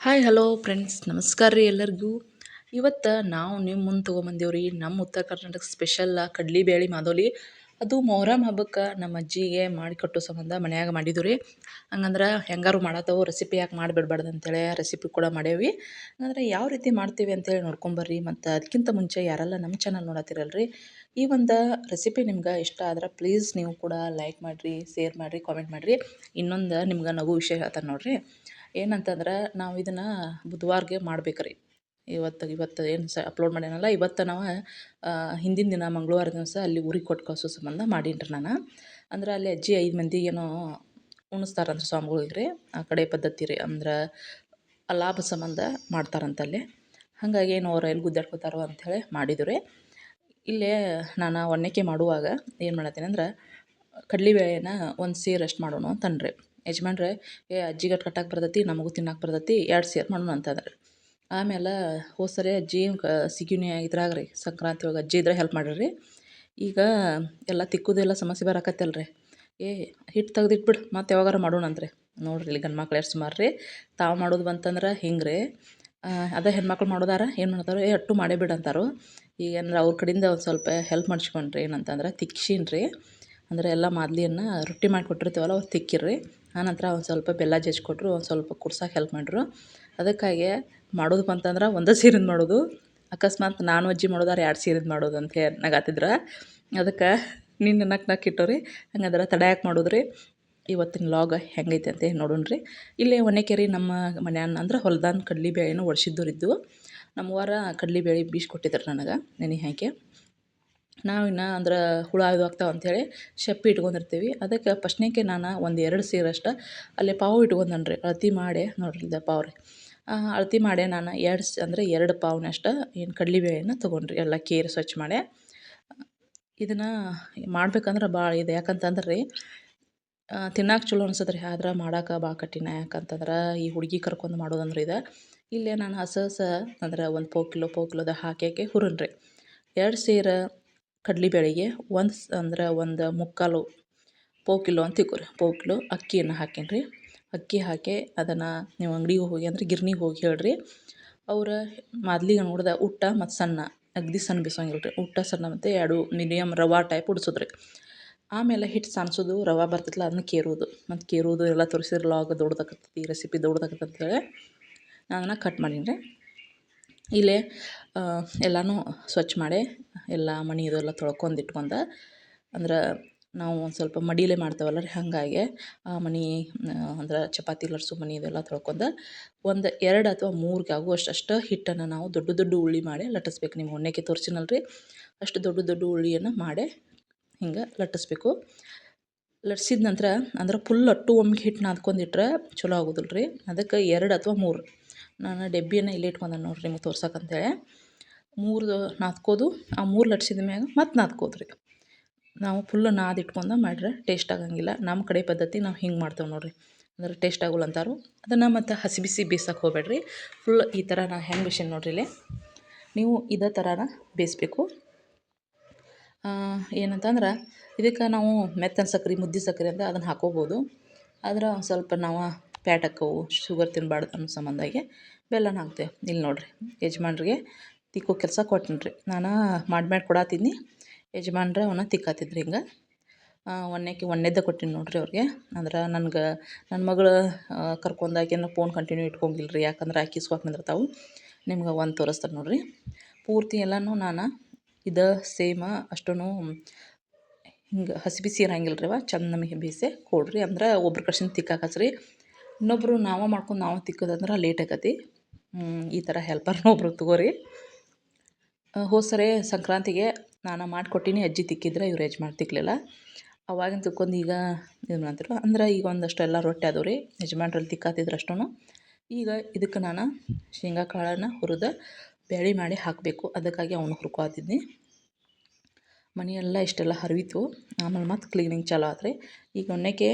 Hi hello friends ನಮಸ್ಕಾರ ರೀ ಎಲ್ಲರಿಗೂ. ಇವತ್ತು ನಾವು ನಿಮ್ಮ ಮುಂದೆ ತೊಗೊಂಬಂದೇವ್ರಿ ನಮ್ಮ ಉತ್ತರ ಕರ್ನಾಟಕ ಸ್ಪೆಷಲ್ ಕಡ್ಲಿ ಬೇಳೆ ಮಾದೋಲಿ. ಅದು ಮೊಹರಂ ಹಬ್ಬಕ್ಕೆ ನಮ್ಮ ಅಜ್ಜಿಗೆ ಮಾಡಿ ಕಟ್ಟೋ ಸಂಬಂಧ ಮನ್ಯಾಗ ಮಾಡಿದ್ದು ರೀ ಹಂಗಂದ್ರೆ ಹೆಂಗಾರು ಮಾಡತ್ತವು ರೆಸಿಪಿ ಯಾಕೆ ಮಾಡಿಬಿಡ್ಬಾರ್ದು ಅಂತೇಳಿ ರೆಸಿಪಿ ಕೂಡ ಮಾಡೇವಿ ಹಂಗಂದ್ರೆ ಯಾವ ರೀತಿ ಮಾಡ್ತೀವಿ ಅಂತೇಳಿ ನೋಡ್ಕೊಂಬರ್ರಿ. ಮತ್ತು ಅದಕ್ಕಿಂತ ಮುಂಚೆ ಯಾರೆಲ್ಲ ನಮ್ಮ ಚಾನಲ್ ನೋಡತ್ತಿರಲ್ಲ ರೀ ಈ ಒಂದು ರೆಸಿಪಿ ನಿಮ್ಗೆ ಇಷ್ಟ ಆದ್ರೆ ಪ್ಲೀಸ್ ನೀವು ಕೂಡ ಲೈಕ್ ಮಾಡಿರಿ ಶೇರ್ ಮಾಡಿರಿ ಕಾಮೆಂಟ್ ಮಾಡಿರಿ. ಇನ್ನೊಂದು ನಿಮ್ಗೆ ನಗು ವಿಷಯ ಹೇಳ್ತಾರೆ ನೋಡಿರಿ. ಏನಂತಂದ್ರೆ ನಾವು ಇದನ್ನು ಬುಧವಾರ್ಗೆ ಮಾಡ್ಬೇಕು ರೀ ಇವತ್ತು ಇವತ್ತು ಏನು ಸ ಅಪ್ಲೋಡ್ ಮಾಡ್ಯಾನಲ್ಲ ಇವತ್ತು ನಾವು ಹಿಂದಿನ ದಿನ ಮಂಗಳವಾರ ದಿವಸ ಅಲ್ಲಿ ಊರಿಗೆ ಕೊಟ್ಟು ಕಳಿಸೋ ಸಂಬಂಧ ಮಾಡೀನಿ ರೀ ನಾನು. ಅಂದ್ರೆ ಅಲ್ಲಿ ಅಜ್ಜಿ ಐದು ಮಂದಿ ಏನೋ ಉಣಿಸ್ತಾರಂದ್ರೆ ಸ್ವಾಮಿಗಳಿಗೆ ರೀ ಆ ಕಡೆ ಪದ್ಧತಿ ರೀ. ಅಂದ್ರೆ ಲಾಭ ಸಂಬಂಧ ಮಾಡ್ತಾರಂತಲ್ಲಿ ಹಾಗಾಗಿ ಏನು ಅವ್ರು ಎಲ್ಲಿ ಗುದ್ದಾಡ್ಕೋತಾರೋ ಅಂಥೇಳಿ ಮಾಡಿದ್ರು ರೀ. ಇಲ್ಲೇ ನಾನು ಒಣಕೆ ಮಾಡುವಾಗ ಏನು ಮಾಡತ್ತೀನಿ ಅಂದ್ರೆ ಕಡ್ಲೆಬೇಳೆನ ಒಂದು ರೆಸ್ಟ್ ಮಾಡೋಣ ಅಂತನ್ರಿ. ಯಜಮಾನ್ರೆ, ಏ ಗಟ್ ಕಟ್ಟಕ್ಕೆ ಬರ್ತೈತಿ, ನಮಗೂ ತಿನ್ನಕ್ಕೆ ಬರ್ತೈತಿ, ಎರಡು ಸೇರು ಮಾಡೋಣ ಅಂತಂದ್ರೆ ಆಮೇಲೆ ಹೋದ ಸರಿ ಅಜ್ಜಿ ಸಿಗಿನಿ ಇದ್ರಾಗ ರೀ ಸಂಕ್ರಾಂತಿ ಒಳಗೆ ಅಜ್ಜಿ ಇದ್ರೆ ಹೆಲ್ಪ್ ಮಾಡಿರಿ ಈಗ ಎಲ್ಲ ತಿಕ್ಕುದೆಲ್ಲ ಸಮಸ್ಯೆ ಬರಕತ್ತಲ್ಲ ರೀ ಏ ಹಿಟ್ಟು ತೆಗ್ದಿಟ್ಬಿಡು ಮತ್ತೆ ಯಾವಾಗಾರ ಮಾಡೋಣ ಅಂತ್ರಿ. ನೋಡಿರಿ ಇಲ್ಲಿ ಗಂಡು ಮಕ್ಳು ಎಷ್ಟು ಸುಮಾರು ರೀ ತಾವು ಮಾಡೋದು ಬಂತಂದ್ರೆ ಹಿಂಗೆ ರೀ ಅದೇ ಹೆಣ್ಮಕ್ಳು ಮಾಡೋದಾರ, ಏನು ಮಾಡ್ತಾರೆ, ಏ, ಅಟ್ಟು ಮಾಡೇ ಬಿಡು ಅಂತಾರೋ. ಈಗ ಏನಾರ ಅವ್ರ ಕಡೆಯಿಂದ ಒಂದು ಸ್ವಲ್ಪ ಹೆಲ್ಪ್ ಮಾಡಿಸ್ಕೊಂಡ್ರಿ ಏನಂತಂದ್ರೆ ತಿಕ್ಸಿನ್ರಿ ಅಂದರೆ ಎಲ್ಲ ಮಾದಲಿಯನ್ನ ರೊಟ್ಟಿ ಮಾಡಿ ಕೊಟ್ಟಿರ್ತೀವಲ್ಲ ತಿಕ್ಕಿರ್ರಿ. ಆನಂತರ ಒಂದು ಸ್ವಲ್ಪ ಬೆಲ್ಲ ಜಜ್ಜಿಕೊಟ್ರು ಒಂದು ಸ್ವಲ್ಪ ಕುಡ್ಸೋಕೆ ಹೆಲ್ಪ್ ಮಾಡಿದ್ರು ಅದಕ್ಕಾಗಿ ಮಾಡೋದು ಬಂತಂದ್ರೆ ಒಂದೇ ಸೀರೆದು ಮಾಡೋದು, ಅಕಸ್ಮಾತ್ ನಾನು ಅಜ್ಜಿ ಮಾಡೋದಾರೆ ಎರಡು ಸೀರೆದು ಮಾಡೋದು ಅಂತ ನಗಾತಿದ್ರ ಅದಕ್ಕೆ ನಿನ್ನ ನಕ್ ನಕ್ ಇಟ್ಟವ್ರಿ ಹಂಗಂದ್ರೆ ತಡ್ಯಾಕೆ ಮಾಡೋದ್ರಿ. ಇವತ್ತಿನ ಲಾಗ್ ಹೆಂಗೈತೆ ಅಂತ ನೋಡೋಣ ರೀ ಇಲ್ಲೇ ಒಣಕೆರೆ ನಮ್ಮ ಮನ್ಯಾನ ಅಂದ್ರೆ ಹೊಲ್ದಾನ ಕಡ್ಲಿ ಬೇಳೆನೂ ಒಡ್ಸಿದ್ದವ್ರಿದ್ದು ನಮ್ಮ ವಾರ ಕಡ್ಲಿ ಬೇಳೆ ಬೀಸ್ಕೊಟ್ಟಿದ್ರು ನನಗೆ ನೆನೆ ಹಾಕಿ. ನಾವು ಇನ್ನು ಅಂದ್ರೆ ಹುಳ ಇದು ಆಗ್ತಾವೆ ಅಂಥೇಳಿ ಶಪ್ಪಿ ಇಟ್ಕೊಂಡಿರ್ತೀವಿ. ಅದಕ್ಕೆ ಫಸ್ಟ್ನೇಕೆ ನಾನು ಒಂದು ಎರಡು ಸೇರಷ್ಟು ಅಲ್ಲಿ ಪಾವು ಇಟ್ಕೊಂಡನ್ ರೀ, ಅಳತೆ ಮಾಡಿ ನೋಡಿರಿ ಇದು ಪಾವು ರೀ. ಅಳತೆ ಮಾಡಿ ನಾನು ಎರಡು ಸ್, ಅಂದರೆ ಎರಡು ಪಾವ್ನಷ್ಟು ಏನು ಕಡ್ಲೆಬೇಳೆನ ತೊಗೊಂಡ್ರಿ, ಎಲ್ಲ ಕೇರ್ ಸ್ವಚ್ಛ ಮಾಡಿ. ಇದನ್ನು ಮಾಡ್ಬೇಕಂದ್ರೆ ಭಾಳ ಇದೆ, ಯಾಕಂತಂದ್ರೆ ರೀ ತಿನ್ನಕ್ಕೆ ಚಲೋ ಅನ್ಸತ್ತೆ ರೀ, ಆದ್ರೆ ಮಾಡೋಕೆ ಭಾಳ ಕಠಿಣ. ಯಾಕಂತಂದ್ರೆ ಈ ಹುಡುಗಿ ಕರ್ಕೊಂಡು ಮಾಡೋದಂದ್ರೆ ಇದು, ಇಲ್ಲೇ ನಾನು ಹಸ ಹಸ ಅಂದ್ರೆ ಒಂದು ಪೋ ಕಿಲೋ ಪೋ ಕಿಲೋದ ಹಾಕಿ ಹಾಕಿ ರೀ. ಎರಡು ಸೇರು ಕಡ್ಲೆಬೇಳೆಗೆ ಒಂದು ಅಂದ್ರೆ ಒಂದು ಮುಕ್ಕಾಲು ಪಾವು ಕಿಲೋ ಅಂತ ತಿಳ್ಕೊರಿ. ಪಾವು ಕಿಲೋ ಅಕ್ಕಿಯನ್ನು ಹಾಕೀನಿ ರೀ ಅಕ್ಕಿ ಹಾಕಿ ಅದನ್ನು ನೀವು ಅಂಗಡಿಗೆ ಹೋಗಿ ಅಂದ್ರೆ ಗಿರ್ನಿಗೆ ಹೋಗಿ ಹೇಳಿರಿ. ಅವ್ರ ಮಾದ್ಲಿಗೆ ನೋಡ್ದೆ ಉಟ್ಟ ಮತ್ತು ಸಣ್ಣ, ಅಗ್ದಿ ಸಣ್ಣ ಬಿಸೋಂಗಿಲ್ಲ ರೀ ಉಟ್ಟ ಸಣ್ಣ ಮತ್ತು ಎರಡು ಮೀಡಿಯಮ್ ರವಾ ಟೈಪ್ ಉಡ್ಸೋದು ರೀ ಆಮೇಲೆ ಹಿಟ್ಟು ಸಾನ್ಸೋದು, ರವೆ ಬರ್ತೈತಲ್ಲ ಅದನ್ನ ಕೇರೋದು. ಮತ್ತು ಕೇರೋದು ಎಲ್ಲ ತೋರಿಸಿದ್ರೆ ಲಾಗ್ ದೊಡ್ಡದಾಗತ್ತೈತಿ ರೆಸಿಪಿ ದೊಡ್ಡದಾಗತ್ತೆ ಅಂತೇಳಿ ನಾನು ಅದನ್ನು ಕಟ್ ಮಾಡೀನಿ ರೀ ಇಲ್ಲೇ ಎಲ್ಲನೂ ಸ್ವಚ್ಛ ಮಾಡಿ ಎಲ್ಲ ಮನೆ ಇದೆಲ್ಲ ತೊಳ್ಕೊಂಡು ಇಟ್ಕೊಂಡ ಅಂದ್ರೆ ನಾವು ಒಂದು ಸ್ವಲ್ಪ ಮಡಿಲೇ ಮಾಡ್ತೇವಲ್ಲ ರೀ ಹಾಗಾಗಿ, ಆ ಮನೆ ಅಂದ್ರೆ ಚಪಾತಿ ಲರ್ಸು ಮನೆ ಇದೆಲ್ಲ ತೊಳ್ಕೊಂಡು, ಒಂದು ಎರಡು ಅಥವಾ ಮೂರಿಗೆ ಆಗುವಷ್ಟು ಅಷ್ಟು ಹಿಟ್ಟನ್ನು ನಾವು ದೊಡ್ಡ ದೊಡ್ಡ ಉಳ್ಳಿ ಮಾಡಿ ಲಟ್ಟಿಸ್ಬೇಕು. ನಿಮ್ಗೆ ಒಣ್ಣೆಕೆ ತೋರಿಸಿನಲ್ಲ ರೀ ಅಷ್ಟು ದೊಡ್ಡ ದೊಡ್ಡ ಉಳ್ಳಿಯನ್ನು ಮಾಡಿ ಹಿಂಗೆ ಲಟ್ಟಿಸ್ಬೇಕು. ಲಟ್ಸಿದ ನಂತರ ಅಂದ್ರೆ ಫುಲ್ ಅಟ್ಟು ಒಮ್ಮೆಗೆ ಹಿಟ್ಟು ನಾದ್ಕೊಂಡಿಟ್ರೆ ಚಲೋ ಆಗೋದಿಲ್ಲ ರೀ ಅದಕ್ಕೆ ಎರಡು ಅಥವಾ ಮೂರು. ನಾನು ಡಬ್ಬಿಯನ್ನು ಇಲ್ಲಿ ಇಟ್ಕೊಂಡೆ ನೋಡಿರಿ ನಿಮಗೆ ತೋರ್ಸಕ್ಕಂತೇಳಿ ಮೂರು ನಾದ್ಕೋದು, ಆ ಮೂರು ಲಟ್ಸಿದ ಮ್ಯಾಗ ಮತ್ತೆ ನಾದ್ಕೋದು ರೀ ನಾವು ಫುಲ್ ನಾದಿ ಇಟ್ಕೊಂಡು ಮಾಡ್ರೆ ಟೇಸ್ಟ್ ಆಗಂಗಿಲ್ಲ. ನಮ್ಮ ಕಡೆ ಪದ್ಧತಿ ನಾವು ಹಿಂಗೆ ಮಾಡ್ತೇವೆ ನೋಡಿರಿ. ಅಂದ್ರೆ ಟೇಸ್ಟ್ ಆಗೋಲ್ಲ ಅಂತಾರು. ಅದನ್ನು ಮತ್ತು ಹಸಿ ಬಿಸಿ ಬೇಯಿಸೋಕೆ ಹೋಗ್ಬೇಡ್ರಿ. ಫುಲ್ ಈ ಥರ ನಾ ಹೆಂಗೆ ಮಿಷನ್ ನೋಡಿರಿ ಇಲ್ಲಿ. ನೀವು ಇದೇ ಥರನ ಬೇಯಿಸ್ಬೇಕು. ಏನಂತಂದ್ರೆ ಇದಕ್ಕೆ ನಾವು ಮೆತ್ತನ ಸಕ್ರೆ, ಮುದ್ದೆ ಸಕ್ರೆ ಅಂತ ಅದನ್ನು ಹಾಕೋಬೋದು. ಆದ್ರೆ ಸ್ವಲ್ಪ ನಾವು ಫ್ಯಾಟ್ ಹಾಕವು ಶುಗರ್ ತಿನ್ನಬಾರ್ದು ಅನ್ನೋ ಸಂಬಂಧಾಗೆ ಬೆಲ್ಲನ ಹಾಕ್ತೇವೆ ಇಲ್ಲಿ ನೋಡಿರಿ, ಯಜಮಾನ್ರಿಗೆ ತಿಕ್ಕೋ ಕೆಲಸ ಕೊಟ್ಟನ್ರಿ ನಾನು ಮಾಡಿ ಮಾಡಿ ಕೊಡತ್ತೀನಿ ಯಜಮಾನ್ರ ಅವನ್ನ ತಿಕ್ಕಾತಿದ್ರು ಹಿಂಗೆ. ಒಣ್ಣೆಕಿ ಒನ್ನೆದ್ದ ಕೊಟ್ಟಿನಿ ನೋಡಿರಿ ಅವ್ರಿಗೆ. ಅಂದ್ರೆ ನನ್ಗೆ ನನ್ನ ಮಗಳು ಕರ್ಕೊಂಡಾಗೇನು ಫೋನ್ ಕಂಟಿನ್ಯೂ ಇಟ್ಕೊಂಗಿಲ್ಲ ರೀ ಯಾಕಂದ್ರೆ ಆಕಿ ಸ್ವಾಕ್ ನಿಂದಿರ್ತಾವೆ. ನಿಮ್ಗೆ ಒಂದು ತೋರಿಸ್ತಾರೆ ನೋಡಿರಿ. ಪೂರ್ತಿ ಎಲ್ಲನೂ ನಾನು ಇದು ಸೇಮ ಅಷ್ಟೂ ಹಿಂಗೆ ಹಸಿ ಬಿಸಿ ಇರಂಗಿಲ್ಲ ರೀ ಅವ, ಚಂದ ನಮಗೆ ಬೇಯಿಸಿ ಕೊಡ್ರಿ. ಅಂದ್ರೆ ಒಬ್ರು ಕಷ್ಟ ತಿಕ್ಕಾಕಸ್ರಿ ಇನ್ನೊಬ್ಬರು ನಾವೇ ಮಾಡ್ಕೊಂಡು ನಾವು ತಿಕ್ಕೋದಂದ್ರೆ ಲೇಟ್ ಆಗತಿ. ಈ ಥರ ಹೆಲ್ಪರ್ನ ಒಬ್ರು ತಗೋರಿ. ಹೋಸರೆ ಸರಿ ಸಂಕ್ರಾಂತಿಗೆ ನಾನು ಮಾಡಿಕೊಟ್ಟಿನಿ, ಅಜ್ಜಿ ತಿಕ್ಕಿದ್ರೆ, ಇವ್ರು ಯಜಮಾನ್ ತಿಕ್ಕಲಿಲ್ಲ ಅವಾಗಿನ ತಿಕ್ಕೊಂಡು ಈಗ ಇದು ಮಾಡ್ತಿರು, ಅಂದ್ರೆ ಈಗ ಒಂದಷ್ಟು ಎಲ್ಲ ರೊಟ್ಟಿ ಅದಾವೆ ರೀ ಯಜಮಾನ್ರಲ್ಲಿ ತಿಕ್ಕಾತಿದ್ರು ಅಷ್ಟೂ ಈಗ ಇದಕ್ಕೆ ನಾನು ಶೇಂಗಾ ಕಾಳನ್ನು ಹುರಿದು ಬೇಳೆ ಮಾಡಿ ಹಾಕಬೇಕು, ಅದಕ್ಕಾಗಿ ಅವನು ಹುರ್ಕೊತಿದ್ನಿ. ಮನೆಯೆಲ್ಲ ಇಷ್ಟೆಲ್ಲ ಹರಿವಿತು ಆಮೇಲೆ ಮತ್ತೆ ಕ್ಲೀನಿಂಗ್ ಚಾಲು ಆತ್ರಿ. ಈಗ ಒಣ್ಣೆಕೆ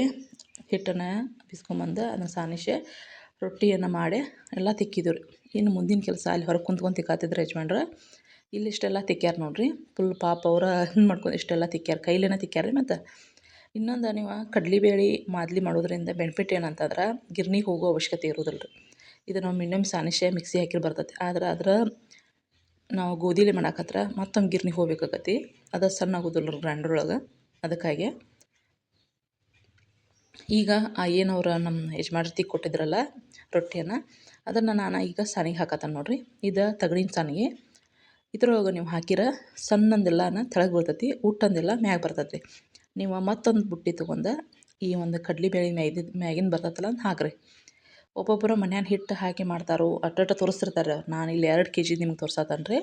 ಹಿಟ್ಟನ್ನು ಬಿಸ್ಕೊಂಬಂದು ಅದನ್ನು ಸಾನಿಸಿ ರೊಟ್ಟಿಯನ್ನು ಮಾಡಿ ಎಲ್ಲ ತಿಕ್ಕಿದ್ರು ರೀ. ಇನ್ನು ಮುಂದಿನ ಕೆಲಸ ಅಲ್ಲಿ ಹೊರಗೆ ಕುಂತ್ಕೊಂಡು ತಿಕ್ಕಾತಿದ್ರು ಯಜಮಾನ್ರು. ಇಲ್ಲಿ ಇಷ್ಟೆಲ್ಲ ತಿಕ್ಕ್ಯಾರ ನೋಡಿರಿ. ಫುಲ್ ಪಾಪ ಅವರ ಹಿಂಗೆ ಮಾಡ್ಕೊಂಡು ಇಷ್ಟೆಲ್ಲ ತಿಕ್ಕ್ಯಾರ ಕೈಲೇನ ತಿಕ್ಕ್ಯಾರ ರೀ ಮತ್ತು. ಇನ್ನೊಂದು ನೀವು ಕಡ್ಲೆಬೇಳೆ ಮಾದಲಿ ಮಾಡೋದ್ರಿಂದ ಬೆನಿಫಿಟ್ ಏನಂತಂದ್ರೆ ಗಿರ್ನಿಗೆ ಹೋಗೋ ಅವಶ್ಯಕತೆ ಇರೋದಿಲ್ಲ ರೀ ಇದು ನಾವು ಮಿನಿಮಮ್ ಸಾನಿಸೆ ಮಿಕ್ಸಿ ಹಾಕಿರ್ ಬರ್ತೈತಿ. ಆದ್ರೆ ಅದ್ರ ನಾವು ಗೋಧಿಲಿ ಮಾಡಾಕತ್ರ ಮತ್ತೊಂದು ಗಿರ್ನಿಗೆ ಹೋಗ್ಬೇಕಾಗತ್ತಿ ಅದು ಸಣ್ಣ ಆಗೋದಿಲ್ಲ ಗ್ರೈಂಡರ್ ಒಳಗೆ ಅದಕ್ಕಾಗಿ ಈಗ ಆ ಅವ್ರು ನಮ್ಮ ಯಜಮಾನ್ರತಿ ಕೊಟ್ಟಿದ್ರಲ್ಲ ರೊಟ್ಟಿಯನ್ನು, ಅದನ್ನು ನಾನು ಈಗ ಸಾನಿಗೆ ಹಾಕತ್ತಾನ ನೋಡಿರಿ. ಇದು ತಗಡಿನ ಸಾನಿಗೆ. ಇದ್ರೊಳಗೆ ನೀವು ಹಾಕಿರ ಸಣ್ಣಂದೆಲ್ಲನ ತೆಳಗೆ ಬೀಳ್ತೈತಿ ಉಟ್ಟಂದೆಲ್ಲ ಮ್ಯಾಗ ಬರ್ತೈತಿ ನೀವು ಮತ್ತೊಂದು ಬುಟ್ಟಿ ತೊಗೊಂಡು ಈ ಒಂದು ಕಡ್ಲೆಬೇಳೆ ಮ್ಯಾಗಿದ್ದು ಮ್ಯಾಗಿನ ಬರ್ತೈತಲ್ಲ ಅಂತ ಹಾಕ್ರಿ. ಒಬ್ಬೊಬ್ಬರು ಮನ್ಯಾನ ಹಿಟ್ಟು ಹಾಕಿ ಮಾಡ್ತಾರೋ ಅಟ್ಟ ತೋರಿಸ್ತಿರ್ತಾರೆ, ನಾನು ಇಲ್ಲಿ ಎರಡು ಕೆ ಜಿ ನಿಮ್ಗೆ ತೋರ್ಸತ್ತೇನೆ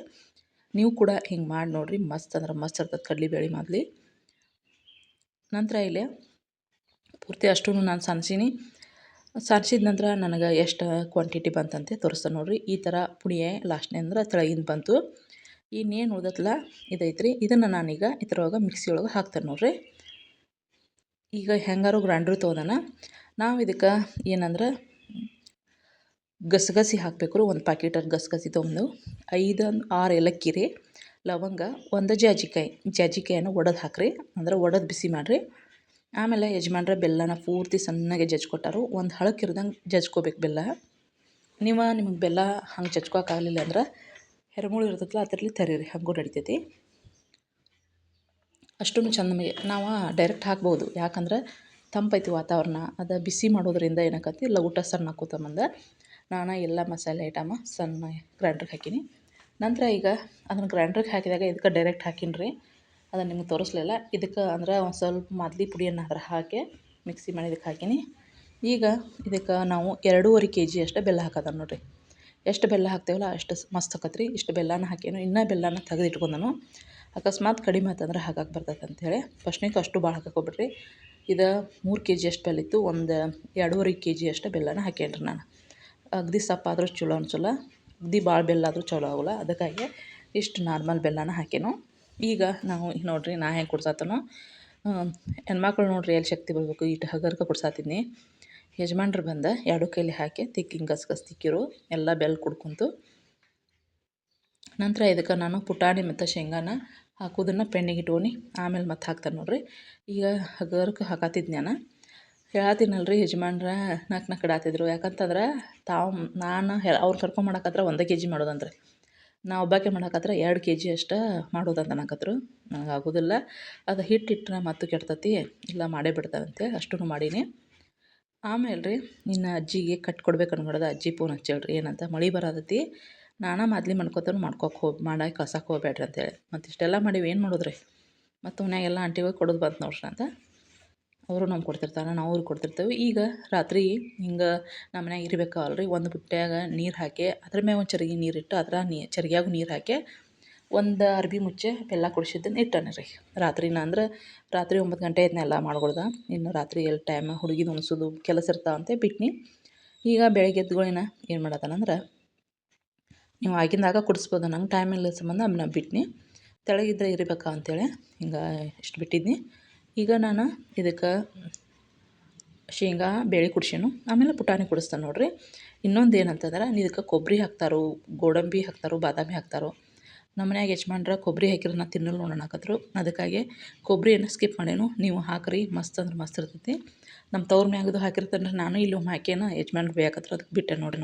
ನೀವು ಕೂಡ ಹಿಂಗೆ ಮಾಡಿ ನೋಡಿರಿ, ಮಸ್ತ್ ಅಂದ್ರೆ ಮಸ್ತ್ ಇರ್ತದೆ ಕಡ್ಲೆಬೇಳೆ ಮಾದಲಿ. ನಂತರ ಇಲ್ಲಿ ಪೂರ್ತಿ ಅಷ್ಟೂ ನಾನು ಸನ್ಸೀನಿ ಸಾರ್ಸಿದ ನಂತರ ನನಗೆ ಎಷ್ಟು ಕ್ವಾಂಟಿಟಿ ಬಂತಂತೆ ತೋರಿಸ್ತಾನೆ ನೋಡಿರಿ. ಈ ಥರ ಪುಡಿಯೇ ಲಾಸ್ಟ್ನೇ ಅಂದ್ರೆ ತೆಳಗಿಂದ ಬಂತು. ಇನ್ನೇನು ಉಳ್ದತ್ತಲ್ಲ ರೀ ಇದನ್ನು ನಾನೀಗ ಇದ್ರೊಳಗೆ ಮಿಕ್ಸಿ ಒಳಗೆ ಹಾಕ್ತೇನೆ ನೋಡಿರಿ. ಈಗ ಹೆಂಗಾರು ಗ್ರೈಂಡ್ರ್ ತೋದನ ನಾವು ಇದಕ್ಕೆ ಏನಂದ್ರೆ ಗಸಗಸಿ ಹಾಕಬೇಕು ಒಂದು ಪ್ಯಾಕೆಟ್ ಗಸಗಸಿ ತೊಗೊಂಡು. ಐದು ಆರು ಏಲಕ್ಕಿ ರೀ. ಲವಂಗ, ಒಂದು ಜಾಜಿಕಾಯಿ. ಜಾಜಿಕಾಯನ್ನು ಒಡೆದು ಹಾಕಿರಿ. ಅಂದ್ರೆ ಒಡೆದು ಬಿಸಿ ಮಾಡಿರಿ. ಆಮೇಲೆ ಯಜಮಾನ್ರೆ ಬೆಲ್ಲನ ಪೂರ್ತಿ ಸಣ್ಣಗೆ ಜಜ್ಕೊಟ್ಟಾರು. ಒಂದು ಹಳಕ್ಕಿರ್ದಂಗೆ ಜಜ್ಕೋಬೇಕು ಬೆಲ್ಲ. ನೀವು ನಿಮಗೆ ಬೆಲ್ಲ ಹಂಗೆ ಜಜ್ಕೋಕ್ಕಾಗಲಿಲ್ಲ ಅಂದ್ರೆ ಹೆರಮುಳು ಇರ್ತೈತಲ್ಲ ಅದರಲ್ಲಿ ತರೀರಿ, ಹಂಗೂ ನಡಿತೈತಿ. ಅಷ್ಟೊಂದು ಚಂದ ನಾವು ಡೈರೆಕ್ಟ್ ಹಾಕ್ಬೋದು. ಯಾಕಂದ್ರೆ ತಂಪೈತಿ ವಾತಾವರಣ, ಅದು ಬಿಸಿ ಮಾಡೋದ್ರಿಂದ ಏನಾಕತಿ ಲಗುಟ ಸಣ್ಣ ಆಕೋತ ನಾನು ಎಲ್ಲ ಮಸಾಲೆ ಐಟಮ ಸಣ್ಣ ಗ್ರ್ಯಾಂಡ್ರಿಗೆ ಹಾಕೀನಿ. ನಂತರ ಈಗ ಅದನ್ನು ಗ್ರೈಂಡ್ರಿಗೆ ಹಾಕಿದಾಗ ಇದಕ್ಕೆ ಡೈರೆಕ್ಟ್ ಹಾಕೀನಿ ರೀ ಅದನ್ನು ನಿಮ್ಗೆ ತೋರಿಸ್ಲಿಲ್ಲ. ಇದಕ್ಕೆ ಅಂದ್ರೆ ಒಂದು ಸ್ವಲ್ಪ ಮಾದಲಿ ಪುಡಿಯನ್ನು ಅದ್ರ ಹಾಕಿ ಮಿಕ್ಸಿ ಮಾಡಿ ಇದಕ್ಕೆ ಹಾಕೀನಿ. ಈಗ ಇದಕ್ಕೆ ನಾವು ಎರಡೂವರೆ ಕೆ ಜಿ ಅಷ್ಟು ಬೆಲ್ಲ ಹಾಕೋದ ನೋಡಿರಿ. ಎಷ್ಟು ಬೆಲ್ಲ ಹಾಕ್ತೇವಲ್ಲ ಅಷ್ಟು ಮಸ್ತ್ ಆಕತ್ರಿ. ಇಷ್ಟು ಬೆಲ್ಲನ ಹಾಕೇನು, ಇನ್ನೂ ಬೆಲ್ಲನ ತೆಗೆದು ಇಟ್ಕೊಂಡನು ಅಕಸ್ಮಾತ್ ಕಡಿಮೆ ಆತಂದ್ರೆ ಹಾಕಕ್ಕೆ ಬರ್ತೈತೆ ಅಂಥೇಳಿ ಫಸ್ಟ್ನಿಗೆ ಅಷ್ಟು ಭಾಳ ಹಾಕೋಬಿಡ್ರಿ ಇದು ಮೂರು ಕೆ ಜಿ ಅಷ್ಟು ಬೆಲ್ಲ ಇತ್ತು, ಒಂದು ಎರಡೂವರೆ ಕೆ ಜಿ ಅಷ್ಟು ಬೆಲ್ಲನ ಹಾಕೇನಿ ರೀ ನಾನು. ಅಗ್ದಿ ಸಪ್ಪ ಆದರೂ ಚಲೋ ಅನ್ಸಲ್ಲ, ಅಗ್ದಿ ಭಾಳ ಬೆಲ್ಲ ಆದರೂ ಚಲೋ ಆಗೋಲ್ಲ. ಅದಕ್ಕಾಗಿ ಇಷ್ಟು ನಾರ್ಮಲ್ ಬೆಲ್ಲನ ಹಾಕೇನು. ಈಗ ನಾವು ನೋಡಿರಿ, ನಾ ಹೆಂಗೆ ಕೊಡ್ಸಾತನೋ. ಹೆಣ್ಮಕ್ಳು ನೋಡಿರಿ ಎಲ್ಲಿ ಶಕ್ತಿ ಬರಬೇಕು ಇಟ್ಟು ಹಗರ್ಕ ಕೊಡ್ಸಾತಿದ್ನಿ. ಯಜಮಾನ್ರು ಬಂದ ಎರಡು ಕೈಲಿ ಹಾಕಿ ತಿಕ್ಕಿಂಗ್ ಗಸ್ ತಿಕ್ಕಿರು, ಎಲ್ಲ ಬೆಲ್ ಕುಡ್ಕೊಂತು. ನಂತರ ಇದಕ್ಕೆ ನಾನು ಪುಟಾಣಿ ಮತ್ತು ಶೇಂಗಾನ ಹಾಕೋದನ್ನು ಪೆಣ್ಣಿಗೆ ಇಟ್ಕೊಂಡು ಆಮೇಲೆ ಮತ್ತೆ ಹಾಕ್ತಾರೆ ನೋಡ್ರಿ. ಈಗ ಹಗರ್ಕ ಹಾಕತ್ತಿದ್ದೆ ನಾನು ಹೇಳತ್ತೀನಲ್ಲ ರೀ ಯಜಮಾನ್ರ ನಾಲ್ಕು ನಾಲ್ಕು ಇಡಾತಿದ್ರು ಯಾಕಂತಂದ್ರೆ ತಾವು ನಾನು ಅವ್ರು ಕರ್ಕೊಂಬರಕತ್ರ ಒಂದೇ ಕೆ ಜಿ ಮಾಡೋದಂದ್ರೆ ನಾ ಒಬ್ಬಾಕೆ ಮಾಡಾಕತ್ರ ಎರಡು ಕೆ ಜಿ ಅಷ್ಟು ಮಾಡೋದಂತ ಅನ್ನಕತ್ರು. ನನಗೆ ಆಗೋದಿಲ್ಲ. ಅದು ಹಿಟ್ಟು ಇಟ್ಟರೆ ಮತ್ತು ಕೆಡ್ತತಿ, ಇಲ್ಲ ಮಾಡೇ ಬಿಡ್ತಾರಂತೆ ಅಷ್ಟೂ ಮಾಡೀನಿ. ಆಮೇಲೆ ರೀ ಇನ್ನು ಅಜ್ಜಿಗೆ ಕಟ್ ಕೊಡ್ಬೇಕು ಅನ್ಕೊಡೋದು ಅಜ್ಜಿ ಫೋನ್ ಹಚ್ಚೇಳ್ರಿ, ಏನಂತ ಮಳೆ ಬರತೈತಿ. ನಾನಾ ಮಾದ್ಲಿ ಮಾಡ್ಕೊತಾನು ಮಾಡ್ಕೊಕ್ಕೆ ಹೋಗಿ ಮಾಡಕ್ಕೆ ಕಳ್ಸಕ್ಕೆ ಹೋಗ್ಬೇಡ್ರಿ ಅಂತೇಳಿ ಮತ್ತು ಇಷ್ಟೆಲ್ಲ ಮಾಡೀವಿ ಏನು ಮಾಡೋದು ರೀ ಮತ್ತು ಮನ್ಯಾಗೆಲ್ಲ ಆಂಟಿಗೆ ಕೊಡೋದು ಬಂತು ನೋಡ್ರಿ ಅಂತ. ಅವರು ನಮ್ಗೆ ಕೊಡ್ತಿರ್ತಾರೆ, ನಾವು ಅವ್ರಿಗೆ ಕೊಡ್ತಿರ್ತೇವೆ. ಈಗ ರಾತ್ರಿ ಹಿಂಗೆ ನಮ್ಮ ಮನ್ಯಾಗ ಇರ್ಬೇಕಾವಲ್ಲ ರೀ ಒಂದು ಬುಟ್ಟ್ಯಾಗ ನೀರು ಹಾಕಿ, ಅದ್ರ ಮ್ಯಾಗ ಒಂದು ಚರ್ಗಿ ನೀರು ಇಟ್ಟು, ಅದ್ರ ನೀ ಚರ್ಗ್ಯಾಗೂ ನೀರು ಹಾಕಿ, ಒಂದು ಅರ್ಬಿ ಮುಚ್ಚೆ ಬೆಲ್ಲ ಕುಡ್ಸಿದ್ದನ್ನು ಇಟ್ಟಾನೆ ರೀ. ರಾತ್ರಿನ ಅಂದ್ರೆ ರಾತ್ರಿ ಒಂಬತ್ತು ಗಂಟೆ ಇದನ್ನ ಎಲ್ಲ ಮಾಡ್ಕೊಳ್ದ ಇನ್ನು ರಾತ್ರಿ ಎಲ್ಲಿ ಟೈಮ್ ಹುಡುಗಿದು ಉಣ್ಸೋದು, ಕೆಲಸ ಇರ್ತಾವಂತೆ ಬಿಟ್ನಿ. ಈಗ ಬೆಳಗ್ಗೆ ಎದ್ದುಗಳಿನ ಏನು ಮಾಡತ್ತಾನಂದ್ರೆ ನೀವು ಆಗಿಂದಾಗ ಕುಡಿಸ್ಬೋದು, ನಂಗೆ ಟೈಮ್ ಇಲ್ಲ ಸಂಬಂಧ ನಾ ಬಿಟ್ನಿ. ತೆಳಗಿದ್ರೆ ಇರಬೇಕಾ ಅಂತೇಳಿ ಹಿಂಗೆ ಇಷ್ಟು ಬಿಟ್ಟಿದ್ನಿ. ಈಗ ನಾನು ಇದಕ್ಕೆ ಶೇಂಗಾ, ಬೇಳೆ ಕುಡ್ಸೇನು. ಆಮೇಲೆ ಪುಟಾಣಿ ಕುಡಿಸ್ತಾನೆ ನೋಡಿರಿ. ಇನ್ನೊಂದು ಏನಂತಂದ್ರೆ ಇದಕ್ಕೆ ಕೊಬ್ಬರಿ ಹಾಕ್ತಾರೋ, ಗೋಡಂಬಿ ಹಾಕ್ತಾರೋ, ಬಾದಾಮಿ ಹಾಕ್ತಾರೋ. ನಮ್ಮ ಮನ್ಯಾಗ ಯಜಮಾನ್ರ ಕೊಬ್ಬರಿ ಹಾಕಿರೋ ನಾನು ತಿನ್ನಲು ನೋಡೋಣಕತ್ರು ಅದಕ್ಕಾಗಿ ಕೊಬ್ಬರಿಯನ್ನು ಸ್ಕಿಪ್ ಮಾಡೇನು. ನೀವು ಹಾಕಿರಿ, ಮಸ್ತ್ ಅಂದ್ರೆ ಮಸ್ತ್ ಇರ್ತೈತಿ. ನಮ್ಮ ತವ್ರ ಮ್ಯಾಗದು ಹಾಕಿರ್ತಾನೆ ನಾನು ಇಲ್ಲಿ ಹಾಕೇನ ಯಜಮಾನ್ರು ಬೇಕತ್ರ ಅದಕ್ಕೆ ಬಿಟ್ಟೆ ನೋಡಿ